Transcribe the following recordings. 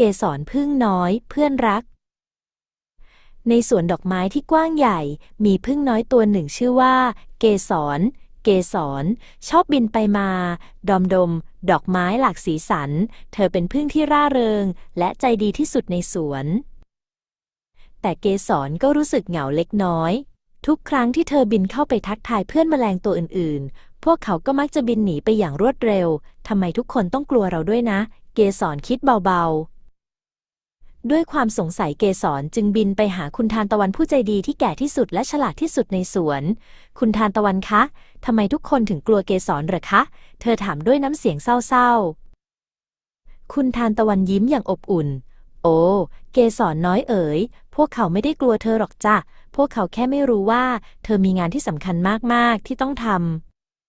เกสรพึ่งน้อยเพื่อนรัก ในสวนดอกไม้ที่กว้างใหญ่ มีพึ่งน้อยตัวหนึ่งชื่อว่า เกสร เกสร ชอบบินไปมาดอมดม ดอกไม้หลากสีสัน เธอเป็นพึ่งที่ร่าเริง และใจดีที่สุดในสวน แต่เกสรก็รู้สึกเหงาเล็กน้อย ทุกครั้งที่เธอบินเข้าไปทักทายเพื่อนแมลงตัวอื่น ๆ พวกเขาก็มักจะบินหนีไปอย่างรวดเร็วทำไมทุกคนต้องกลัวเราด้วยนะ เกสรคิดเบาๆ ด้วยความสงสัยเกสรจึงบินไปหาคุณทานตะวันผู้ใจดีที่แก่ที่สุดและฉลาดที่สุดในสวน คุณทานตะวันคะทำไมทุกคนถึงกลัวเกสรหรอคะ เธอถามด้วยน้ำเสียงเศร้าๆ คุณทานตะวันยิ้มอย่างอบอุ่น โอ้เกสรน้อยเอ๋ย พวกเขาไม่ได้กลัวเธอหรอกจ้ะ พวกเขาแค่ไม่รู้ว่า เธอมีงานที่สำคัญมากๆที่ต้องท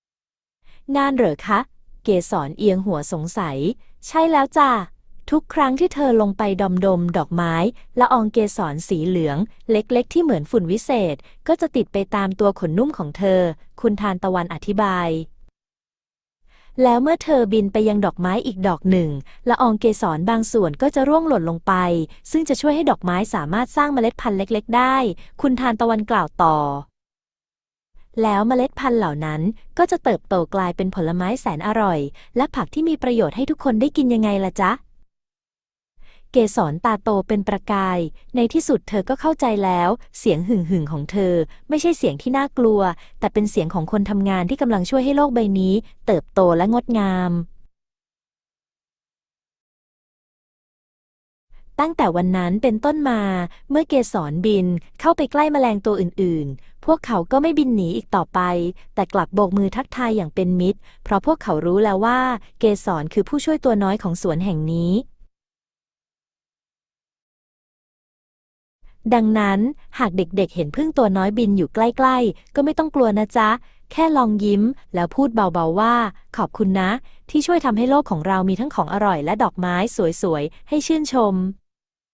ำงานเหรอคะ เกสรเอียงหัวสงสัย ใช่แล้วจ้ะ ทุกครั้งที่เธอลงไปดมดมดอกไม้ละอองเกสรสีเหลือง เล็กๆ ที่เหมือนฝุ่นวิเศษ ก็จะติดไปตามตัวขนนุ่มของเธอ คุณทานตะวันอธิบาย แล้วเมื่อเธอบินไปยังดอกไม้อีกดอกหนึ่งละอองเกสรบางส่วนก็จะร่วงหล่นลงไป ซึ่งจะช่วยให้ดอกไม้สามารถสร้างเมล็ดพันธุ์เล็ก ๆ ได้ คุณทานตะวันกล่าวต่อแล้วเมล็ดพันธุ์เหล่านั้นก็จะเติบโตกลายเป็นผลไม้แสนอร่อย และผักที่มีประโยชน์ให้ทุกคนได้กินยังไงล่ะจ๊ะ เกสรตาโตเป็นประกาย ในที่สุดเธอก็เข้าใจแล้ว เสียงหึ่งหึ่งของเธอ ไม่ใช่เสียงที่น่ากลัว แต่เป็นเสียงของคนทำงานที่กำลังช่วยให้โลกใบนี้ เติบโตและงดงาม ตั้งแต่วันนั้นเป็นต้นมา เมื่อเกสรบินเข้าไปใกล้แมลงตัวอื่น ๆ พวกเขาก็ไม่บินหนีอีกต่อไป แต่กลับโบกมือทักทายอย่างเป็นมิตร เพราะพวกเขารู้แล้วว่า เกสรคือผู้ช่วยตัวน้อยของสวนแห่งนี้ ดังนั้นหากเด็กๆ เห็นพึ่งตัวน้อยบินอยู่ใกล้ๆ ก็ไม่ต้องกลัวนะจ๊ะ แค่ลองยิ้มแล้วพูดเบาๆว่า ขอบคุณนะ ที่ช่วยทำให้โลกของเรามีทั้งของอร่อยและดอกไม้สวยๆ ให้ชื่นชม